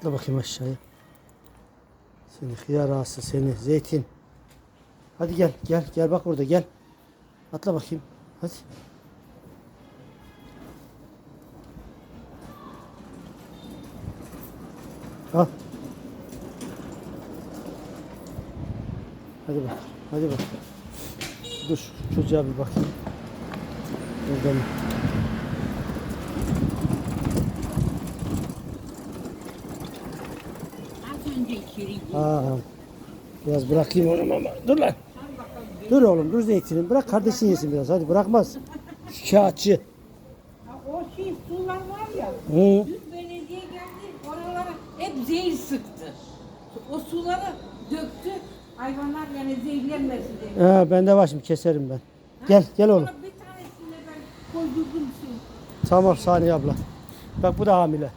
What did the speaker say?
Atla bakayım aşağıya. Seni hıyar ağası seni zeytin. Hadi gel gel gel bak orada gel. Atla bakayım. Hadi. Al. Hadi bak. Hadi bak. Dur çocuğa bir bakayım. Orada mı? Önce içeri girdi. Aa, biraz bırakayım onu ama. Dur lan. Dur oğlum dur zeytinin. Bırak kardeşin yesin biraz. Hadi bırakmaz. Şikayetçi. Ha, O şey sular var ya. Hı. Dün belediye geldi oralara hep zehir sıktı. O suları döktü. Hayvanlar yani zehirlenmesin diye. Ha, bende var şimdi keserim ben. Gel gel oğlum. Sonra Bir tanesini ben koydurdum su. Tamam Saniye abla. Bak bu da hamile.